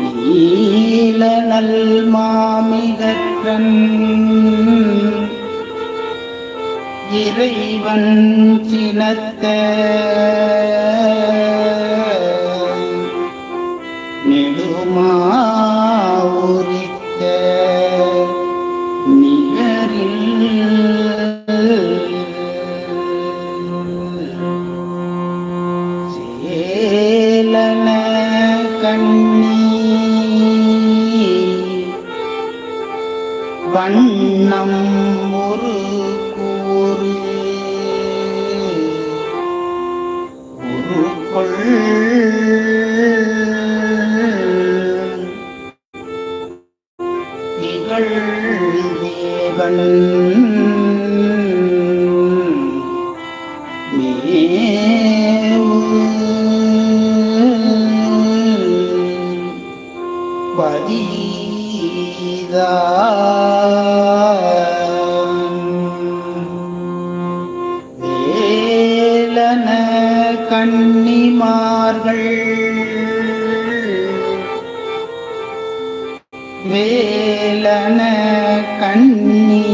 நிகரில் நல் மாமிகற்றன் இறைவன் சினத்த. கண்ணீ வண்ணம் மேவு வேலன கண்ணிமார்கள் வேலன கண்ணி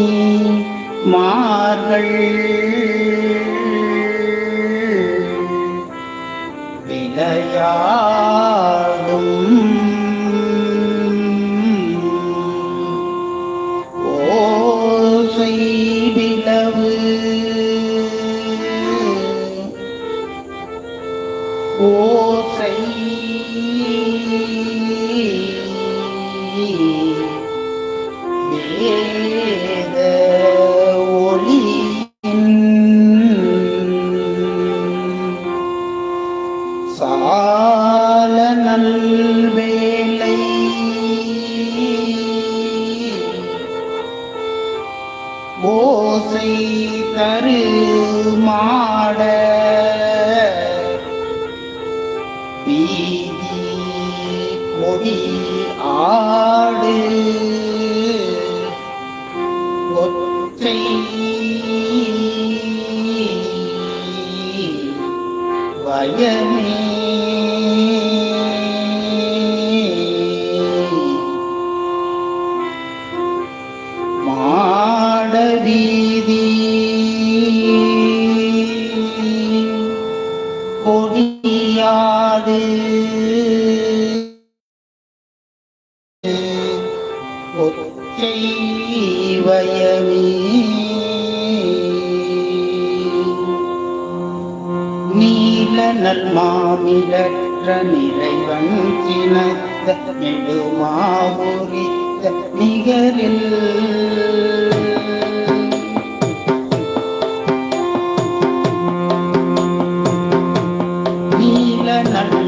மார்கள் வீதி மொழி ஆடு. ஒற்றை வயமே வயமே நீல நல் நிறைவன் சினத்த நெடுமாவுரித்த நிகரில். நீல நல்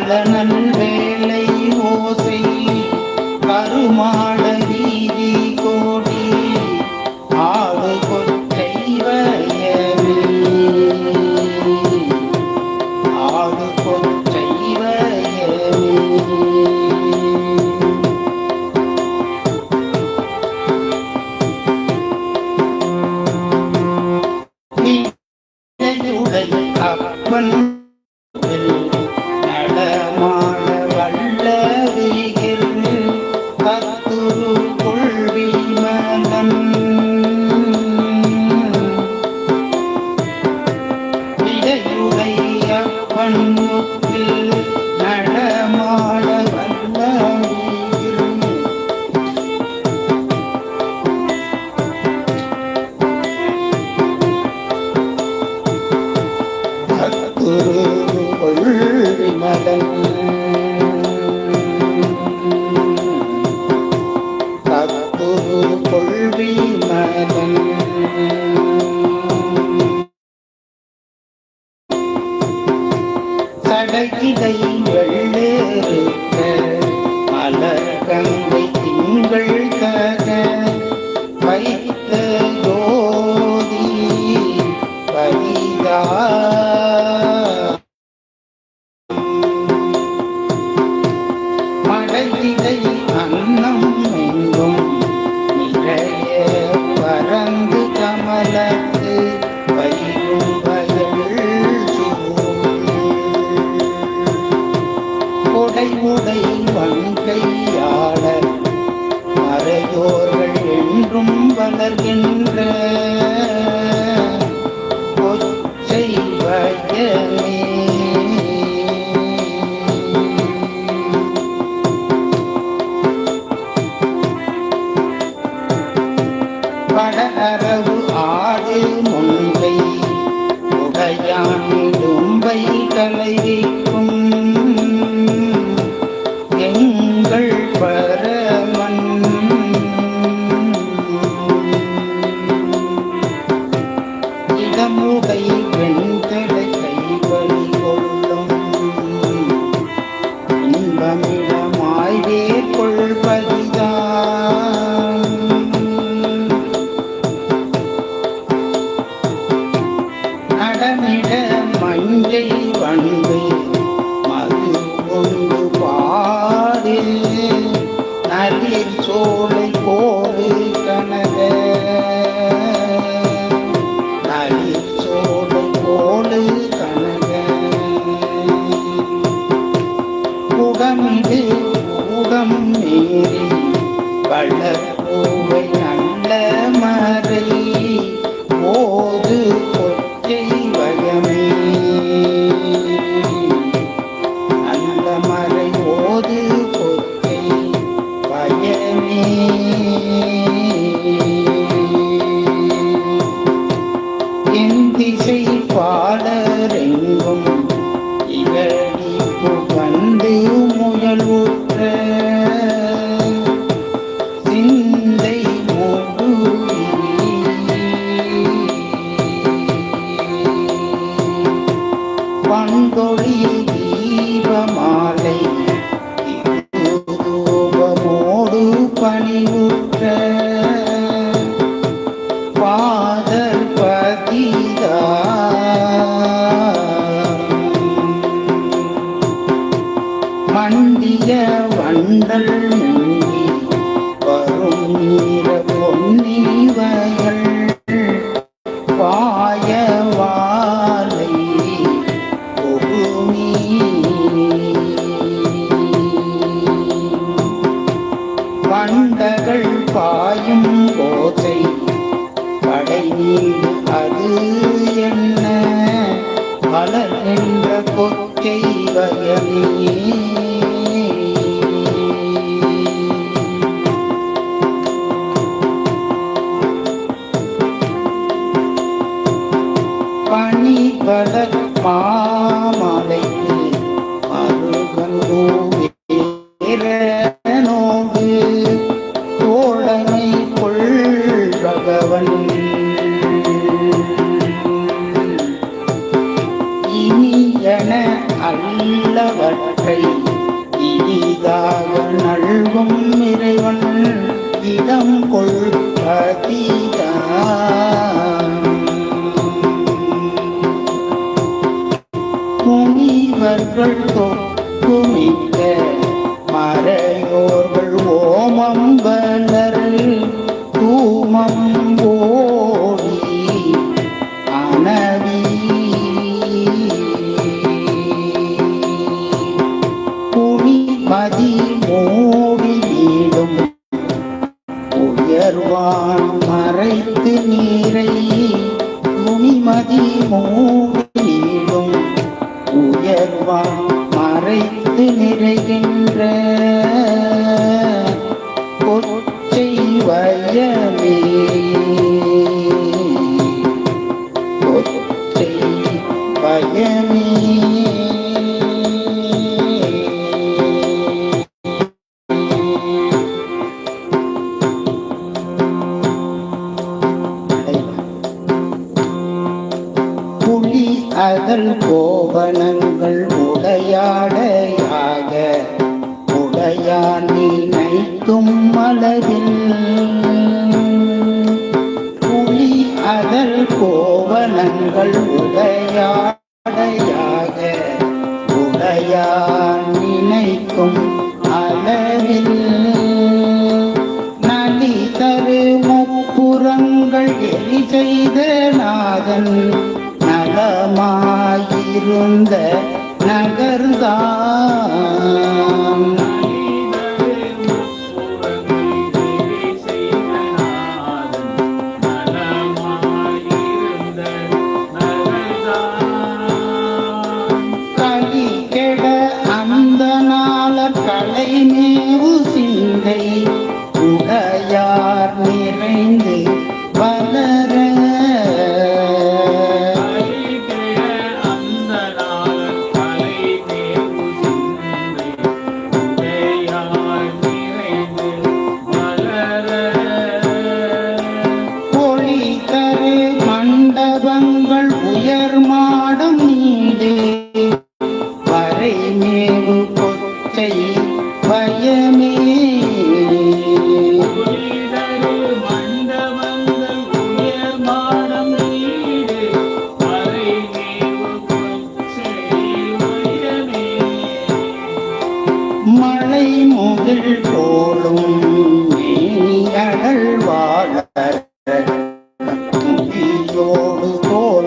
வாழ நல்ல கொள்வி மனம். கடல் கிளையும் வெள்ளேறு ஓர்கள் என்றும் வளர்கின்ற கொச்சை வயமே మనము బయలు മേരി വളരെ பாயும் கோதை கடைநீர் அது என்ன? பல நின்ற கொற்கை வயலே ಭಗವನ್ aqui. அதன் கோபனங்கள் உடையாடையாக. உடையான் நினைக்கும் மலரில் புலி அதன் கோவனங்கள் உடையாடையாக. உடையான் நினைக்கும் அளவில் நலி தரு முப்புறங்கள் எரி செய்த நாதன். நலமாயிருந்த நகர்ந்தான்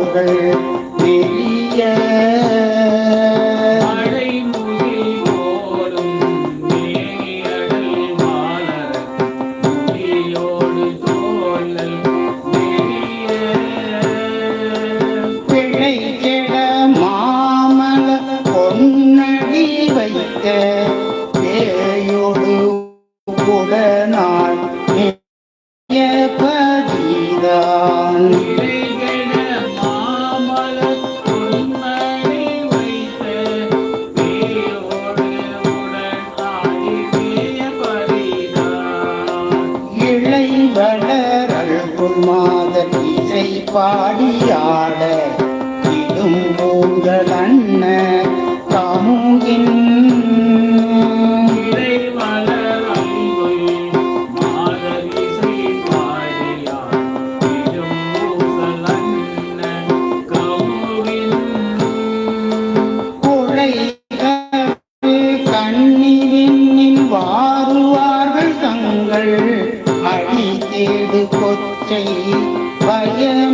முதல் பெரிய Yeah.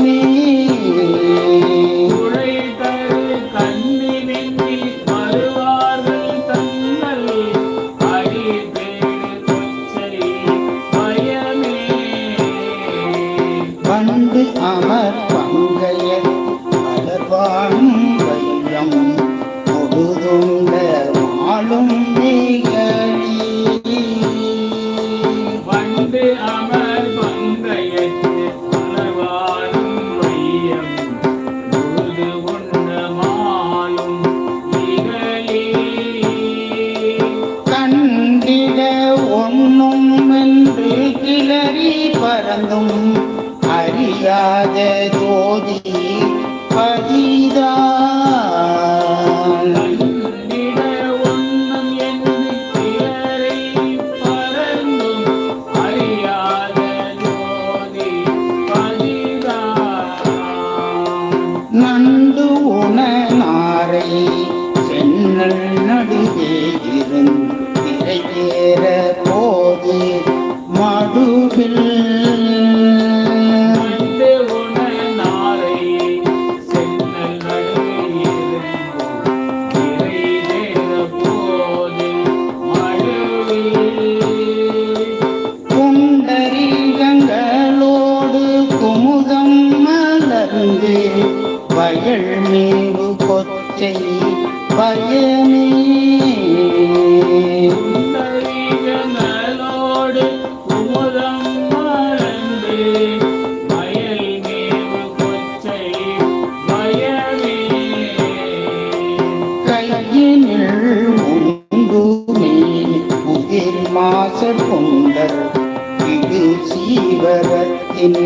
பாச கொண்டர் இது சீவரத்தின்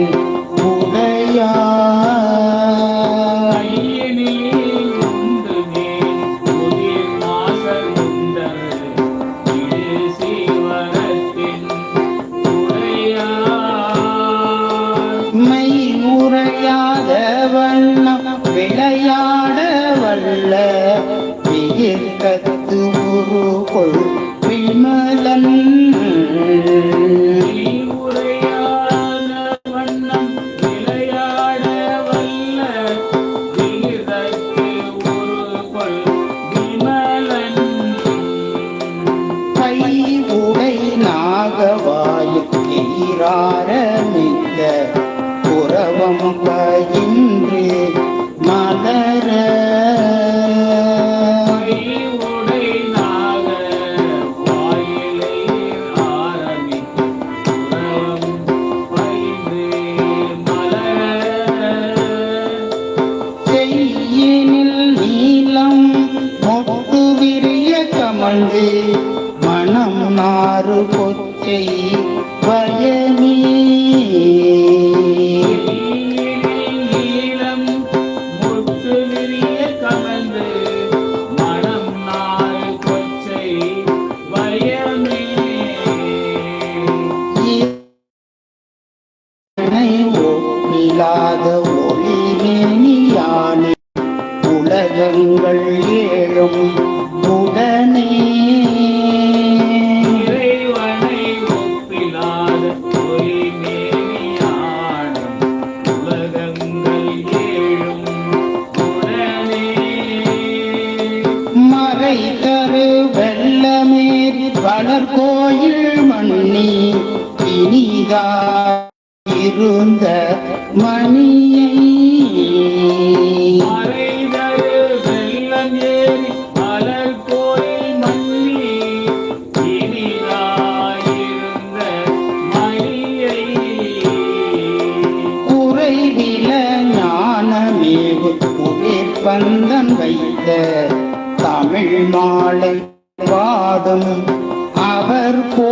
பந்தன் வைத்த தமிழ் மாலை பாடும் அவர் போ